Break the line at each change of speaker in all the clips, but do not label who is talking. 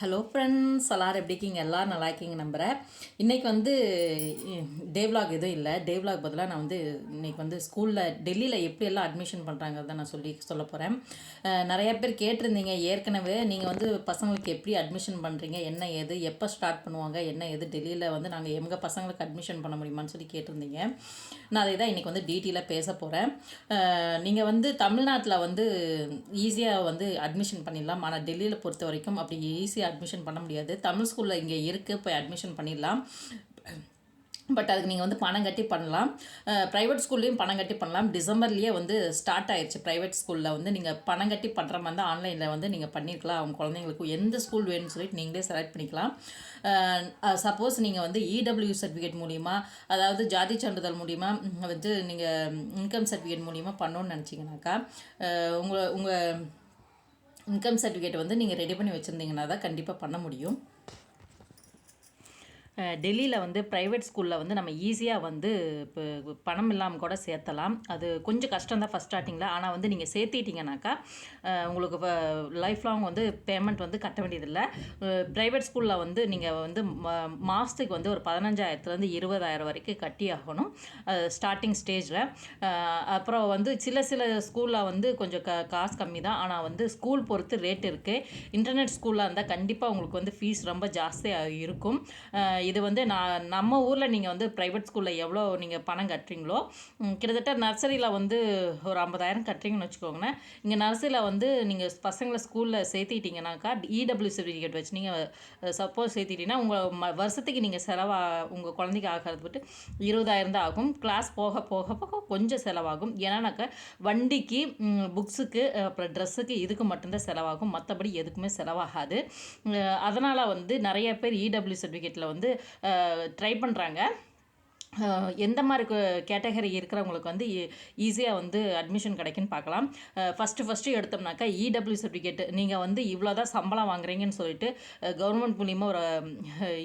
Hello friends எல்லோரும் எப்படி இருக்கீங்க? எல்லோரும் நல்லா இருக்கீங்க நம்புகிறேன் இன்றைக்கி வந்து டேவ்லாக் எதுவும் இல்லை. டேவ்லாக் பதிலாக நான் வந்து இன்றைக்கி வந்து ஸ்கூலில் டெல்லியில் எப்படி எல்லாம் அட்மிஷன் பண்ணுறாங்கிறத நான் சொல்லி சொல்ல போகிறேன் நிறைய பேர் கேட்டிருந்தீங்க ஏற்கனவே. நீங்கள் வந்து பசங்களுக்கு எப்படி அட்மிஷன் பண்ணுறீங்க என்ன ஏது? எப்போ ஸ்டார்ட் பண்ணுவாங்க? என்ன ஏது? டெல்லியில் வந்து நாங்கள் எங்கள் பசங்களுக்கு அட்மிஷன் பண்ண முடியுமான்னு சொல்லி கேட்டிருந்தீங்க. நான் அதை தான் இன்றைக்கி வந்து டீட்டெயிலாக பேச போகிறேன் நீங்கள் வந்து தமிழ்நாட்டில் வந்து ஈஸியாக வந்து அட்மிஷன் பண்ணிடலாம். ஆனால் டெல்லியில் பொறுத்த வரைக்கும் அப்படி ஈஸியாக அட்மிஷன் பண்ண முடியாது. தமிழ் ஸ்கூலில் இங்கே இருக்குது போய் அட்மிஷன் பண்ணிடலாம். பட் அதுக்கு நீங்கள் வந்து பணம் கட்டி பண்ணலாம். ப்ரைவேட் ஸ்கூல்லையும் பணம் கட்டி பண்ணலாம். டிசம்பர்லேயே வந்து ஸ்டார்ட் ஆயிடுச்சு ப்ரைவேட் ஸ்கூலில் வந்து நீங்கள் பணம் கட்டி பண்ணுற மாதிரி தான் ஆன்லைனில் வந்து நீங்கள் பண்ணியிருக்கலாம் அவங்க குழந்தைங்களுக்கு எந்த ஸ்கூல் வேணும்னு சொல்லிட்டு நீங்களே செலக்ட் பண்ணிக்கலாம். சப்போஸ் நீங்கள் வந்து இடபிள்யூ சர்டிஃபிகேட் மூலிமா அதாவது ஜாதி சான்றிதழ் மூலிமா வந்து நீங்கள் இன்கம் சர்டிஃபிகேட் மூலிமா பண்ணணுன்னு நினச்சிங்கனாக்கா உங்களை உங்கள் இன்கம் சர்டிஃபிகேட் வந்து நீங்கள் ரெடி பண்ணி வச்சுருந்தீங்கன்னா தான் கண்டிப்பாக பண்ண முடியும். டெல்லியில் வந்து ப்ரைவேட் ஸ்கூலில் வந்து நம்ம ஈஸியாக வந்து இப்போ பணம் இல்லாமல் கூட சேர்த்தலாம். அது கொஞ்சம் கஷ்டம் தான் ஃபஸ்ட் ஸ்டார்டிங்கில் ஆனால் வந்து நீங்கள் சேர்த்திட்டிங்கனாக்கா உங்களுக்கு லைஃப் லாங் வந்து பேமெண்ட் வந்து கட்ட வேண்டியதில்லை. ப்ரைவேட் ஸ்கூலில் வந்து நீங்கள் வந்து மாதத்துக்கு வந்து ஒரு பதினஞ்சாயிரத்துலேருந்து இருபதாயிரம் வரைக்கும் கட்டி ஆகணும். ஸ்டார்டிங் ஸ்டேஜில் அப்புறம் வந்து சில சில ஸ்கூலில் வந்து கொஞ்சம் க காசு கம்மி தான். ஆனால் வந்து ஸ்கூல் பொறுத்து ரேட் இருக்குது இன்டர்நெட் ஸ்கூலாக இருந்தால் கண்டிப்பாக உங்களுக்கு வந்து ஃபீஸ் ரொம்ப ஜாஸ்தியாக இருக்கும். இது வந்து நான் நம்ம ஊரில் நீங்கள் வந்து ப்ரைவேட் ஸ்கூலில் எவ்வளோ நீங்கள் பணம் கட்டுறீங்களோ கிட்டத்தட்ட நர்சரியில் வந்து ஒரு ஐம்பதாயிரம் கட்டுறீங்கன்னு வச்சுக்கோங்களேன். இங்கே நர்சரியில் வந்து நீங்கள் பசங்களை ஸ்கூலில் சேர்த்திட்டிங்கனாக்கா இடபிள்யூ சர்டிஃபிகேட் வச்சு நீங்கள் சப்போஸ் சேர்த்திட்டிங்கன்னா உங்கள் வருஷத்துக்கு நீங்கள் செலவாக உங்கள் குழந்தைக்கு ஆகிறது விட்டு இருபதாயிரம் தான் ஆகும். கிளாஸ் போக போக போக கொஞ்சம் செலவாகும். ஏன்னாக்கா வண்டிக்கு புக்ஸுக்கு அப்புறம் ட்ரெஸ்ஸுக்கு இதுக்கு மட்டும்தான் செலவாகும். மற்றபடி எதுக்குமே செலவாகாது. அதனால் வந்து நிறைய பேர் இடபிள்யூ சர்டிஃபிகேட்டில் வந்து ட்ரை பண்ணுறாங்க எந்த மாதிரி கேட்டகரி இருக்கிறவங்களுக்கு வந்து ஈஸியாக வந்து அட்மிஷன் கிடைக்குன்னு பார்க்கலாம். ஃபஸ்ட்டு ஃபஸ்ட்டு எடுத்தோம்னாக்கா இடபிள்யூ சர்டிஃபிகேட் நீங்கள் வந்து இவ்வளோ தான் சம்பளம் வாங்குறீங்கன்னு சொல்லிட்டு கவர்மெண்ட் மூலியமாக ஒரு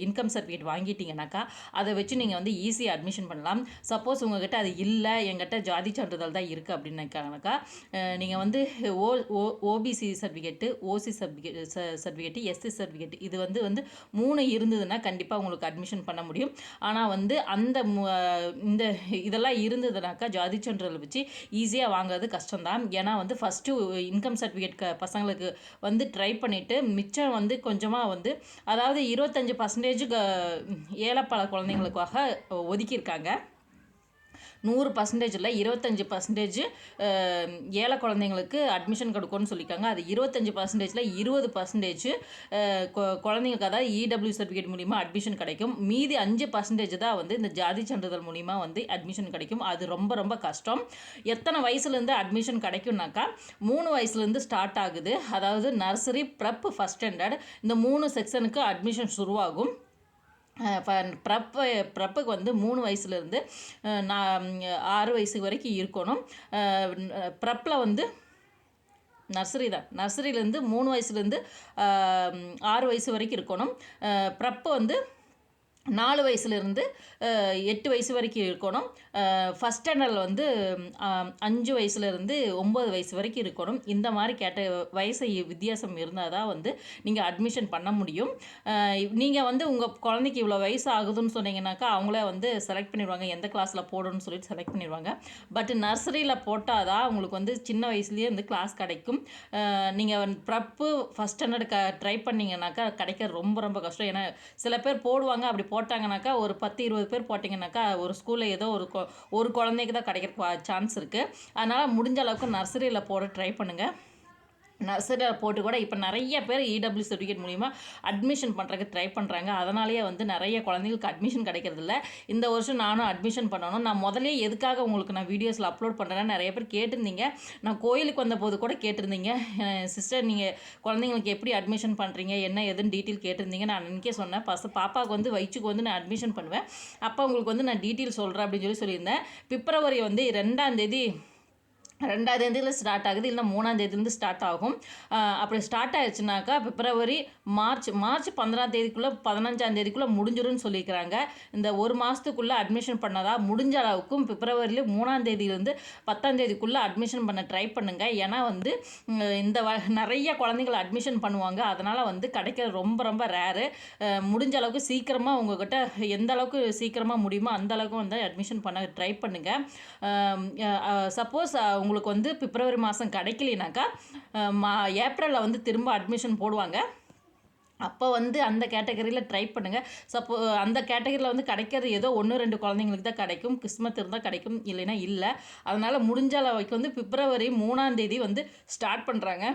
இன்கம் சர்டிஃபிகேட் வாங்கிட்டீங்கனாக்கா அதை வச்சு நீங்கள் வந்து ஈஸியாக அட்மிஷன் பண்ணலாம். சப்போஸ் உங்ககிட்ட அது இல்லை எங்கிட்ட ஜாதி சான்றிதழ் தான் இருக்குது அப்படின்னாக்கா நீங்கள் வந்து O O OBC certificate OC certificate certificate SC certificate இது வந்து வந்து மூணு இருந்ததுன்னா கண்டிப்பாக உங்களுக்கு அட்மிஷன் பண்ண முடியும். ஆனால் வந்து அந்த இந்த இதெல்லாம் இருந்ததுனாக்கா ஜாதி சான்றிதழ் வச்சு ஈஸியாக வாங்குறது கஷ்டம்தான். ஏன்னா வந்து ஃபஸ்ட்டு இன்கம் சர்டிஃபிகேட் க பசங்களுக்கு வந்து ட்ரை பண்ணிவிட்டு மிச்சம் வந்து கொஞ்சமாக வந்து அதாவது இருபத்தஞ்சி பர்சன்டேஜ் ஏழைப்பழ குழந்தைங்களுக்காக ஒதுக்கியிருக்காங்க. நூறு பர்சன்டேஜில் இருபத்தஞ்சி பர்சன்டேஜ் ஏழை குழந்தைங்களுக்கு அட்மிஷன் கொடுக்கணும்னு சொல்லியிருக்காங்க. அது இருபத்தஞ்சி பர்சன்டேஜில் இருபது பர்சன்டேஜ் குழந்தைங்களுக்கு அதாவது இடபிள்யூ சர்டிஃபிகேட் மூலிமா அட்மிஷன் கிடைக்கும். மீதி அஞ்சு பர்சன்டேஜ் தான் வந்து இந்த ஜாதி சான்றிதழ் மூலிமா வந்து அட்மிஷன் கிடைக்கும். அது ரொம்ப ரொம்ப கஷ்டம். எத்தனை வயசுலேருந்து அட்மிஷன் கிடைக்கும்னாக்கா மூணு வயசுலேருந்து ஸ்டார்ட் ஆகுது. அதாவது நர்சரி ப்ரப் ஃபஸ்ட் ஸ்டாண்டர்ட் இந்த மூணு செக்ஷனுக்கு அட்மிஷன் சுருவாகும் ப்ரப்பு ப்ரப்புக்கு வந்து மூணு வயசுலேருந்து நான் ஆறு வயசு வரைக்கும் இருக்கணும். ப்ரப்பில் வந்து நர்சரி தான். நர்சரியிலேருந்து மூணு வயசுலேருந்து ஆறு வயசு வரைக்கும் இருக்கணும். ப்ரப்பு வந்து நாலு வயசுலேருந்து எட்டு வயசு வரைக்கும் இருக்கணும். ஃபஸ்ட் ஸ்டாண்டர்டில் வந்து அஞ்சு வயசுலேருந்து ஒம்பது வயசு வரைக்கும் இருக்கணும். இந்த மாதிரி கேட்ட வயசு வித்தியாசம் இருந்தால் தான் வந்து நீங்கள் அட்மிஷன் பண்ண முடியும். நீங்கள் வந்து உங்கள் குழந்தைக்கு இவ்வளோ வயசு ஆகுதுன்னு சொன்னீங்கன்னாக்கா அவங்களே வந்து செலக்ட் பண்ணிடுவாங்க. எந்த கிளாஸில் போடணும்னு சொல்லிட்டு செலக்ட் பண்ணிடுவாங்க. பட் நர்சரியில் போட்டால் தான் உங்களுக்கு வந்து சின்ன வயசுலேயே வந்து கிளாஸ் கிடைக்கும். நீங்கள் ப்ரப்பு ஃபஸ்ட் ஸ்டாண்டர்டு க ட்ரை பண்ணிங்கனாக்கா கிடைக்க ரொம்ப ரொம்ப கஷ்டம். ஏன்னா சில பேர் போடுவாங்க அப்படி போட்டாங்கனாக்கா ஒரு பத்து இருபது பேர் போட்டிங்கனாக்கா ஒரு ஸ்கூலில் ஏதோ ஒரு ஒரு குழந்தைக்கு தான் கிடைக்கிற சான்ஸ் இருக்குது அதனால் முடிஞ்ச அளவுக்கு நர்சரியில் போட ட்ரை பண்ணுங்கள் நர்சரியில் போட்டு கூட இப்போ நிறைய பேர் இடபிள்யூ சர்டிஃபிகேட் மூலிமா அட்மிஷன் பண்ணுறதுக்கு ட்ரை பண்ணுறாங்க அதனாலேயே வந்து நிறைய குழந்தைங்களுக்கு அட்மிஷன் கிடைக்கிறதில்ல. இந்த வருஷம் நானும் அட்மிஷன் பண்ணணும். நான் முதலே எதுக்காக உங்களுக்கு நான் வீடியோஸில் அப்லோட் பண்ணுறேன்னு நிறைய பேர் கேட்டிருந்தீங்க. நான் கோயிலுக்கு வந்த போது கூட கேட்டிருந்தீங்க. சிஸ்டர் நீங்கள் குழந்தைங்களுக்கு எப்படி அட்மிஷன் பண்ணுறீங்க என்ன எதுன்னு டீட்டெயில் கேட்டிருந்தீங்க. நான் அன்றைக்கே சொன்னேன். பச பாப்பாவுக்கு வந்து வயிற்றுக்கு வந்து நான் அட்மிஷன் பண்ணுவேன். அப்போ உங்களுக்கு வந்து நான் டீட்டெயில் சொல்கிறேன் அப்படின்னு சொல்லி சொல்லியிருந்தேன். பிப்ரவரி வந்து ரெண்டாம் தேதி ரெண்டாம் தேதியில் ஸ்டார்ட் ஆகுது இல்லை மூணாம் தேதியிலேருந்து ஸ்டார்ட் ஆகும். அப்படி ஸ்டார்ட் ஆயிடுச்சுனாக்கா பிப்ரவரி மார்ச் மார்ச் பந்தனாம் தேதிக்குள்ளே பதினஞ்சாம் தேதிக்குள்ளே முடிஞ்சிரும்னு சொல்லியிருக்கிறாங்க இந்த ஒரு மாதத்துக்குள்ளே அட்மிஷன் பண்ணதா முடிஞ்ச அளவுக்கும் பிப்ரவரியில் மூணாம் தேதியிலேருந்து பத்தாம் தேதிக்குள்ளே அட்மிஷன் பண்ண ட்ரை பண்ணுங்கள் ஏன்னா வந்து இந்த வ நிறைய குழந்தைகள் அட்மிஷன் பண்ணுவாங்க. அதனால் வந்து கிடைக்கிறது ரொம்ப ரொம்ப ரேரு முடிஞ்ச அளவுக்கு சீக்கிரமாக உங்ககிட்ட எந்த அளவுக்கு சீக்கிரமாக முடியுமோ அந்த அளவுக்கு வந்து அட்மிஷன் பண்ண ட்ரை பண்ணுங்கள் சப்போஸ் அவங்களுக்கு வந்து பிப்ரவரி மாதம் கிடைக்கலனாக்கா மா ஏப்ரலில் வந்து திரும்ப அட்மிஷன் போடுவாங்க. அப்போ வந்து அந்த கேட்டகரியில் ட்ரை பண்ணுங்கள் சப்போ அந்த கேட்டகரியில் வந்து கிடைக்கிறது ஏதோ ஒன்று ரெண்டு குழந்தைங்களுக்கு தான் கிடைக்கும். கிறிஸ்மஸ் இருந்தால் கிடைக்கும் இல்லைன்னா இல்லை. அதனால் முடிஞ்ச அளவுக்கு வந்து பிப்ரவரி மூணாந்தேதி வந்து ஸ்டார்ட் பண்ணுறாங்க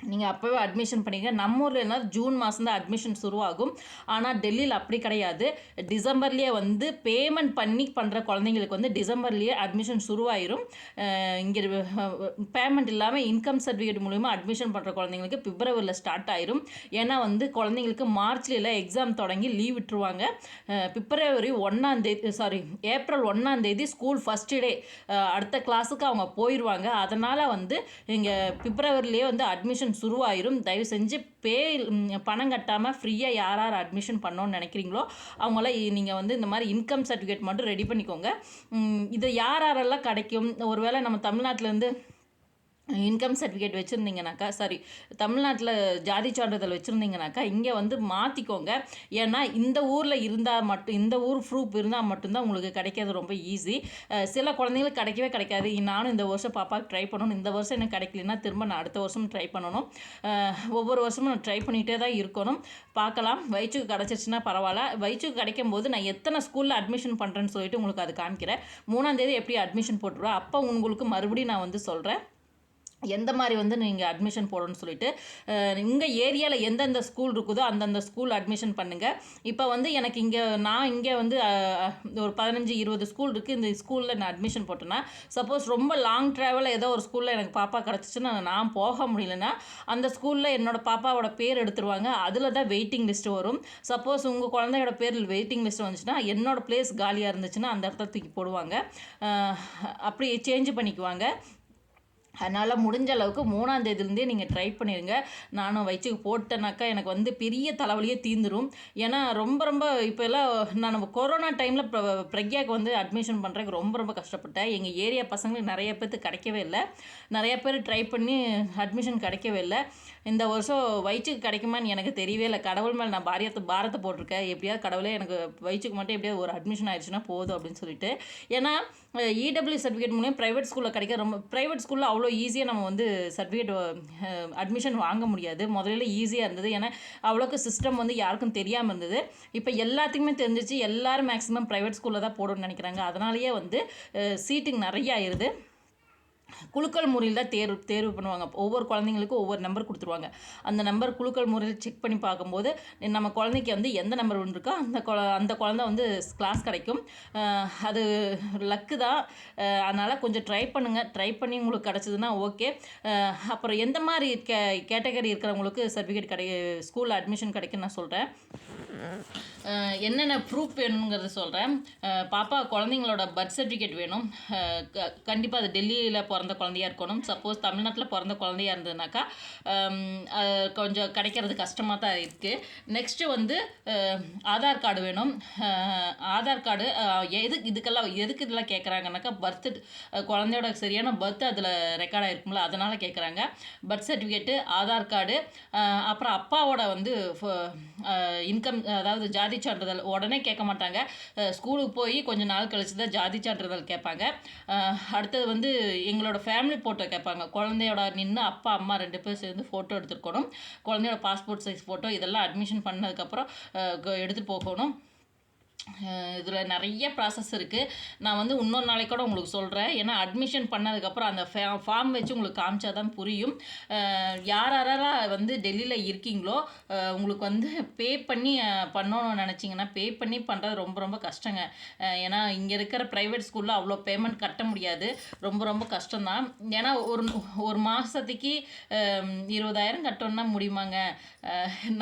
நீங்கள் அப்போவே அட்மிஷன் பண்ணிங்க நம்ம ஊரில் என்ன ஜூன் மாதம் தான் அட்மிஷன் உருவாகும். ஆனால் டெல்லியில் அப்படி கிடையாது. டிசம்பர்லேயே வந்து பேமெண்ட் பண்ணி பண்ணுற குழந்தைங்களுக்கு வந்து டிசம்பர்லேயே அட்மிஷன் சுருவாயிரும் இங்கே பேமெண்ட் இல்லாமல் இன்கம் சர்டிஃபிகேட் மூலிமா அட்மிஷன் பண்ணுற குழந்தைங்களுக்கு பிப்ரவரியில் ஸ்டார்ட் ஆயிரும். ஏன்னா வந்து குழந்தைங்களுக்கு மார்ச்லாம் எக்ஸாம் தொடங்கி லீவ் விட்டுருவாங்க. பிப்ரவரி ஒன்றாந்தேதி சாரி ஏப்ரல் ஒன்றாந்தேதி ஸ்கூல் ஃபஸ்ட்டு டே அடுத்த கிளாஸுக்கு அவங்க போயிடுவாங்க அதனால் வந்து இங்கே பிப்ரவரிலேயே வந்து அட்மிஷன் சுருவாயிரும். தயவு செஞ்சு பே பணம் கட்டாமல் ஃப்ரீயாக யார் யார் அட்மிஷன் பண்ணோன்னு நினைக்கிறீங்களோ அவங்களாம் நீங்கள் வந்து இந்த மாதிரி இன்கம் சர்டிஃபிகேட் மட்டும் ரெடி பண்ணிக்கோங்க. இது யார் யாரெல்லாம் கிடைக்கும்? ஒருவேளை நம்ம தமிழ்நாட்டிலேருந்து இன்கம் சர்டிஃபிகேட் வச்சுருந்தீங்கனாக்கா சாரி தமிழ்நாட்டில் ஜாதி சான்றிதழ் வச்சுருந்தீங்கனாக்கா இங்கே வந்து மாற்றிக்கோங்க ஏன்னா இந்த ஊரில் இருந்தால் மட்டும் இந்த ஊர் ப்ரூஃப் இருந்தால் மட்டும்தான் உங்களுக்கு கிடைக்கிறது ரொம்ப ஈஸி சில குழந்தைங்களுக்கு கிடைக்கவே கிடைக்காது. நானும் இந்த வருஷம் பாப்பாவுக்கு ட்ரை பண்ணணும். இந்த வருஷம் எனக்கு கிடைக்கலனா திரும்ப நான் அடுத்த வருஷம் ட்ரை பண்ணணும். ஒவ்வொரு வருஷமும் நான் ட்ரை பண்ணிகிட்டே தான் இருக்கணும். பார்க்கலாம். வயிற்றுக்கு கிடச்சிருச்சுன்னா பரவாயில்ல. வயிற்றுக்கு கிடைக்கும் போது நான் எத்தனை ஸ்கூலில் அட்மிஷன் பண்ணுறேன்னு சொல்லிட்டு உங்களுக்கு அது காமிக்கிறேன். மூணாந்தேதி எப்படி அட்மிஷன் போட்டுருவேன் அப்போ உங்களுக்கு மறுபடியும் நான் வந்து சொல்கிறேன் எந்த மாதிரி வந்து நீங்கள் அட்மிஷன் போடணும்னு சொல்லிட்டு உங்கள் ஏரியாவில் எந்தெந்த ஸ்கூல் இருக்குதோ அந்தந்த ஸ்கூல் அட்மிஷன் பண்ணுங்கள் இப்போ வந்து எனக்கு இங்கே நான் இங்கே வந்து ஒரு பதினஞ்சு இருபது ஸ்கூல் இருக்குது இந்த ஸ்கூலில் நான் அட்மிஷன் போட்டேன்னா சப்போஸ் ரொம்ப லாங் ட்ராவல் ஏதோ ஒரு ஸ்கூலில் எனக்கு பாப்பா கிடச்சிச்சுன்னா நான் போக முடியலன்னா அந்த ஸ்கூலில் என்னோட பாப்பாவோட பேர் எடுத்துருவாங்க. அதில் தான் வெயிட்டிங் லிஸ்ட் வரும். சப்போஸ் உங்கள் குழந்தையோட பேர் வெயிட்டிங் லிஸ்ட் வந்துச்சுன்னா என்னோட பிளேஸ் காலியாக இருந்துச்சுன்னா அந்த இடத்துல தூக்கி போடுவாங்க. அப்படி சேஞ்ச் பண்ணிக்குவாங்க. அதனால் முடிஞ்ச அளவுக்கு மூணாம் தேதியிலேருந்தே நீங்கள் ட்ரை பண்ணிடுங்க நானும் வயிற்றுக்கு போட்டேனாக்கா எனக்கு வந்து பெரிய தலைவலியே தீந்துடும் ஏன்னா ரொம்ப ரொம்ப இப்போ எல்லாம் நான் கொரோனா டைமில் பிரக்யாக்கு வந்து அட்மிஷன் பண்ணுறதுக்கு ரொம்ப ரொம்ப கஷ்டப்பட்டேன். எங்கள் ஏரியா பசங்களுக்கு நிறைய பேர்த்துக்கு கிடைக்கவே இல்லை. நிறைய பேர் ட்ரை பண்ணி அட்மிஷன் கிடைக்கவே இல்லை. இந்த வருஷம் வயிற்றுக்கு கிடைக்குமான்னு எனக்கு தெரியவே இல்லை. கடவுள் மேலே நான் பாரியத்தை பாரத்தை போட்டிருக்கேன். எப்படியாவது கடவுளே எனக்கு வயிற்றுக்கு மட்டும் எப்படியாவது ஒரு அட்மிஷன் ஆயிடுச்சுன்னா போதும் அப்படின்னு சொல்லிட்டு. ஏன்னா இடபிள்யூ சர்டிஃபிகேட் மூலியம் ப்ரைவேட் ஸ்கூலில் கிடைக்க ரொம்ப ப்ரைவேட் ஸ்கூலில் அவ்வளோ ஈஸியாக நம்ம வந்து சர்டிஃபிகேட் அட்மிஷன் வாங்க முடியாது. முதல்ல ஈஸியாக இருந்தது. ஏன்னா அவ்வளோக்கு சிஸ்டம் வந்து யாருக்கும் தெரியாமல் இருந்தது. இப்போ எல்லாத்துக்குமே தெரிஞ்சிச்சு எல்லோரும் மேக்ஸிமம் ப்ரைவேட் ஸ்கூலில் தான் போடணும்னு நினைக்கிறாங்க. அதனாலேயே வந்து சீட்டிங் நிறைய ஆயிடுது குலுக்கல் முறையில் தான் தேர்வு தேர்வு பண்ணுவாங்க. ஒவ்வொரு குழந்தைங்களுக்கும் ஒவ்வொரு நம்பர் கொடுத்துருவாங்க. அந்த நம்பர் குலுக்கல் முறையில் செக் பண்ணி பார்க்கும்போது நம்ம குழந்தைக்கு வந்து எந்த நம்பர் ஒன்று இருக்கோ அந்த குழ அந்த குழந்தை வந்து கிளாஸ் கிடைக்கும். அது லக்கு தான். அதனால் கொஞ்சம் ட்ரை பண்ணுங்கள் ட்ரை பண்ணி உங்களுக்கு கிடச்சிதுன்னா ஓகே அப்புறம் எந்த மாதிரி கே கேட்டகரி இருக்கிறவங்களுக்கு சர்டிஃபிகேட் கிடை ஸ்கூலில் அட்மிஷன் கிடைக்குன்னு நான் சொல்கிறேன் என்னென்ன ப்ரூஃப் வேணுங்கிறத சொல்கிறேன் பாப்பா குழந்தைங்களோட பர்த் சர்டிஃபிகேட் வேணும். கண்டிப்பாக அது டெல்லியில் பிறந்த குழந்தையா இருக்கணும். சப்போஸ் தமிழ்நாட்டில் பிறந்த குழந்தையா இருந்ததுனாக்கா கொஞ்சம் கிடைக்கிறது கஷ்டமாக தான் இருக்குது நெக்ஸ்ட்டு வந்து ஆதார் கார்டு வேணும். ஆதார் கார்டு எது இதுக்கெல்லாம் எதுக்கு இதெல்லாம் கேட்குறாங்கனாக்கா பர்த்து குழந்தையோட சரியான பர்த் அதில் ரெக்கார்ட் ஆகிருக்கும்ல அதனால் கேட்குறாங்க பர்த் சர்டிஃபிகேட்டு ஆதார் கார்டு அப்புறம் அப்பாவோட வந்து இன்கம் அதாவது ஜாதி சான்றிதழ் உடனே கேட்க மாட்டாங்க. ஸ்கூலுக்கு போய் கொஞ்சம் நாள் கழிச்சு தான் ஜாதி சான்றிதழ் கேட்பாங்க. அடுத்தது வந்து எங்களோட ஃபேமிலி ஃபோட்டோ கேட்பாங்க. குழந்தையோட நின்று அப்பா அம்மா ரெண்டு பேர் சேர்ந்து ஃபோட்டோ எடுத்துருக்கணும். குழந்தையோட பாஸ்போர்ட் சைஸ் ஃபோட்டோ இதெல்லாம் அட்மிஷன் பண்ணதுக்கப்புறம் எடுத்துகிட்டு போகணும். இதில் நிறைய ப்ராசஸ் இருக்குது நான் வந்து இன்னொரு நாளைக்கு கூட உங்களுக்கு சொல்கிறேன் ஏன்னா அட்மிஷன் பண்ணதுக்கப்புறம் அந்த ஃபே ஃபார்ம் வச்சு உங்களுக்கு காமிச்சா தான் புரியும் யார் யாரெல்லாம் வந்து டெல்லியில் இருக்கீங்களோ உங்களுக்கு வந்து பே பண்ணி பண்ணணும்னு நினச்சிங்கன்னா பே பண்ணி பண்ணுறது ரொம்ப ரொம்ப கஷ்டங்க. ஏன்னா இங்கே இருக்கிற ப்ரைவேட் ஸ்கூலில் அவ்வளோ பேமெண்ட் கட்ட முடியாது. ரொம்ப ரொம்ப கஷ்டம்தான். ஏன்னா ஒரு ஒரு மாதத்துக்கு இருபதாயிரம் கட்டணும்னா முடியுமாங்க?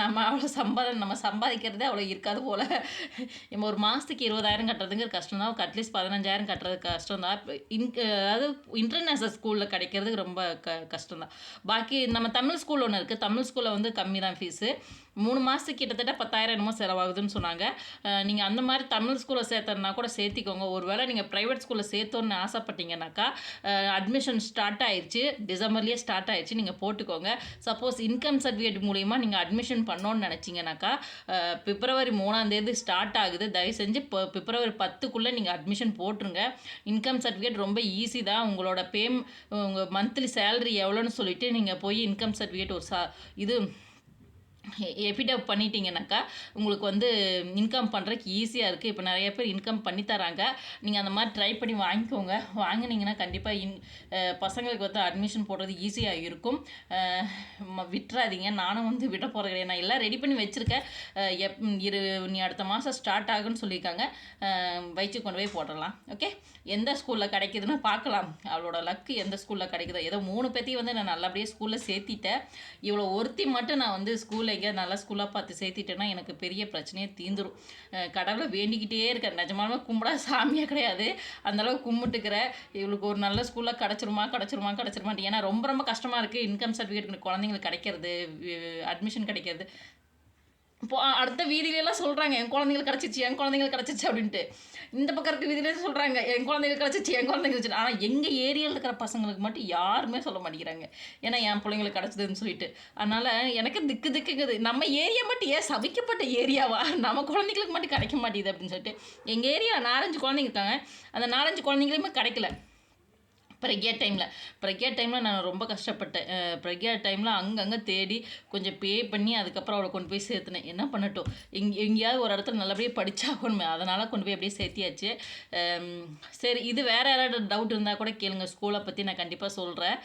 நம்ம அவ்வளோ சம்பாதம் நம்ம சம்பாதிக்கிறதே அவ்வளோ இருக்காது போல். நம்ம ஒரு மாதத்துக்கு இருபதாயிரம் கட்டுறதுங்கிற கஷ்டம் தான். அட்லீஸ்ட் பதினஞ்சாயிரம் கட்டுறது கஷ்டம் தான். இன் அதாவது இன்டர்நேஷ்னல் ஸ்கூலில் கிடைக்கிறதுக்கு ரொம்ப க கஷ்டம் தான். பாக்கி நம்ம தமிழ் ஸ்கூல் ஒன்று இருக்குது தமிழ் ஸ்கூலில் வந்து கம்மி தான் ஃபீஸு மூணு மாதத்துக்கு கிட்டத்தட்ட பத்தாயிரம் என்னமோ செலவாகுதுன்னு சொன்னாங்க. நீங்கள் அந்த மாதிரி தமிழ் ஸ்கூலில் சேர்த்தனா கூட சேர்த்திக்கோங்க. ஒருவேளை நீங்கள் ப்ரைவேட் ஸ்கூலில் சேர்த்தோன்னு ஆசைப்பட்டீங்கன்னாக்கா அட்மிஷன் ஸ்டார்ட் ஆயிடுச்சு டிசம்பர்லேயே ஸ்டார்ட் ஆயிடுச்சு நீங்கள் போட்டுக்கோங்க. சப்போஸ் இன்கம் சர்டிஃபிகேட் மூலிமா நீங்கள் அட்மிஷன் பண்ணோன்னு நினச்சிங்கனாக்கா பிப்ரவரி மூணாந்தேதி ஸ்டார்ட் ஆகுது. தயவு செஞ்சு இப்போ பிப்ரவரி பத்துக்குள்ளே நீங்கள் அட்மிஷன் போட்டுருங்க. இன்கம் சர்டிஃபிகேட் ரொம்ப ஈஸி தான். உங்களோட பேம் உங்கள் மந்த்லி சேலரி எவ்வளோன்னு சொல்லிட்டு நீங்கள் போய் இன்கம் சர்டிஃபிகேட் ஒரு சா இது எபிடப் பண்ணிட்டீங்கனாக்கா உங்களுக்கு வந்து இன்கம் பண்ணுறதுக்கு ஈஸியாக இருக்குது இப்போ நிறைய பேர் இன்கம் பண்ணி தராங்க. நீங்கள் அந்த மாதிரி ட்ரை பண்ணி வாங்கிக்கோங்க. வாங்கினீங்கன்னா கண்டிப்பாக இன் பசங்களுக்கு வந்து அட்மிஷன் போடுறது ஈஸியாக இருக்கும். விட்டுறாதீங்க. நானும் வந்து விட போகிற கிடையாது. நான் எல்லாம் ரெடி பண்ணி வச்சுருக்கேன். எப் இரு நீ அடுத்த மாதம் ஸ்டார்ட் ஆகுன்னு சொல்லியிருக்காங்க. அஹ் வச்சு கொண்டு போய் போடலாம் ஓகே எந்த ஸ்கூலில் கிடைக்குதுன்னு பார்க்கலாம். அவளோட லக்கு எந்த ஸ்கூலில் கிடைக்குதோ. ஏதோ மூணு பேத்தையும் வந்து நான் நல்லபடியாக ஸ்கூலில் சேர்த்திட்டேன். இவ்வளோ ஒருத்தி மட்டும் நான் வந்து ஸ்கூலில் எங்கேயாவது நல்ல ஸ்கூலாக பார்த்து சேர்த்திட்டேன்னா எனக்கு பெரிய பிரச்சனையே தீந்துடும் கடவுளை வேண்டிக்கிட்டே இருக்கேன். நிஜமாலுமே கும்பிடா சாமியாக கிடையாது. அந்தளவுக்கு கும்பிட்டுக்கிறேன் இவளுக்கு ஒரு நல்ல ஸ்கூலில் கிடச்சிருமா கிடச்சிருமா கிடச்சிருமாட்டு ஏன்னா ரொம்ப ரொம்ப கஷ்டமாக இருக்குது இன்கம் சர்டிஃபிகேட் குழந்தைங்களுக்கு கிடைக்கிறது அட்மிஷன் கிடைக்கிறது. அடுத்த வீதியிலலாம் சொல்கிறாங்க என் குழந்தைங்களுக்கு கிடச்சிச்சு என் குழந்தைங்களுக்கு கிடச்சிச்சு அப்படின்ட்டு. இந்த பக்கம் இருக்க வீதியிலே சொல்கிறாங்க என் குழந்தைங்களுக்கு கிடச்சிச்சு என் குழந்தைங்களுக்கு கிடச்சிச்சு ஆனால் எங்கள் ஏரியாவில் இருக்கிற பசங்களுக்கு மட்டும் யாருமே சொல்ல மாட்டேங்கிறாங்க. ஏன்னா என் பிள்ளைங்களுக்கு கிடச்சிதுன்னு சொல்லிட்டு. அதனால் எனக்கு திக்கு திக்குங்குது நம்ம ஏரியா மட்டும் ஏன் சபிக்கப்பட்ட ஏரியாவா? நம்ம குழந்தைங்களுக்கு மட்டும் கிடைக்க மாட்டேங்குது அப்படின்னு சொல்லிட்டு. எங்கள் ஏரியாவில் நாலஞ்சு குழந்தைங்க இருக்காங்க. அந்த நாலஞ்சு குழந்தைங்களுமே கிடைக்கல பிரக்யா டைமில் பிரக்யா டைமில் நான் ரொம்ப கஷ்டப்பட்டேன். பிரக்யா டைமில் அங்கங்கே தேடி கொஞ்சம் பே பண்ணி அதுக்கப்புறம் அவளை கொண்டு போய் சேர்த்துனேன். என்ன பண்ணட்டும்? எங் எங்கேயாவது ஒரு இடத்துல நல்லபடியாக படித்தாகணுமே அதனால் கொண்டு போய் அப்படியே சேர்த்தியாச்சு. சரி இது வேறு யாராவது டவுட் இருந்தால் கூட கேளுங்க. ஸ்கூலை பற்றி நான் கண்டிப்பாக சொல்கிறேன்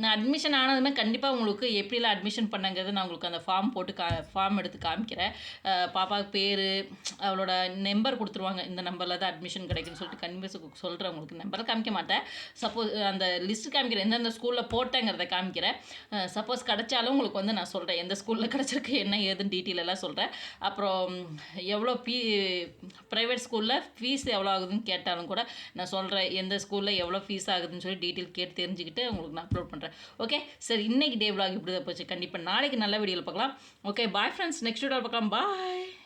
நான் அட்மிஷன் ஆனதுமே கண்டிப்பாக உங்களுக்கு எப்படிலாம் அட்மிஷன் பண்ணங்கிறது நான் உங்களுக்கு அந்த ஃபார்ம் போட்டு கா ஃபார்ம் எடுத்து காமிக்கிறேன். பாப்பாவுக்கு பேர் அவளோட நம்பர் கொடுத்துருவாங்க. இந்த நம்பரில் தான் அட்மிஷன் கிடைக்குன்னு சொல்லிட்டு கண்டிப்பாக சொல்கிறேன் உங்களுக்கு. நம்பரை காமிக்க மாட்டேன். சப்போஸ் அந்த லிஸ்ட் காமிக்கிறேன் எந்தெந்த ஸ்கூலில் போட்டேங்கிறத காமிக்கிறேன். சப்போஸ் கிடைச்சாலும் உங்களுக்கு வந்து நான் சொல்கிறேன் எந்த ஸ்கூலில் கிடச்சிருக்கு என்ன ஏதுன்னு டீட்டெயில் எல்லாம் சொல்கிறேன் அப்புறம் எவ்வளோ ஃபீ ப்ரைவேட் ஸ்கூலில் ஃபீஸ் எவ்வளோ ஆகுதுன்னு கேட்டாலும் கூட நான் சொல்கிறேன் எந்த ஸ்கூலில் எவ்வளோ ஃபீஸ் ஆகுதுன்னு சொல்லி டீட்டெயில் கேட்டு தெரிஞ்சுக்கிட்டு உங்களுக்கு நான் அப்லோட் பண்ணுறேன் ஓகே சரி இன்னைக்கு டே vlog இப்படி தான் போச்சு. கண்டிப்பாக நாளைக்கு நல்ல வீடியோவில் பார்க்கலாம். ஓகே பாய் ஃப்ரெண்ட்ஸ் நெக்ஸ்ட் வீடியோவில் பார்க்கலாம். பாய்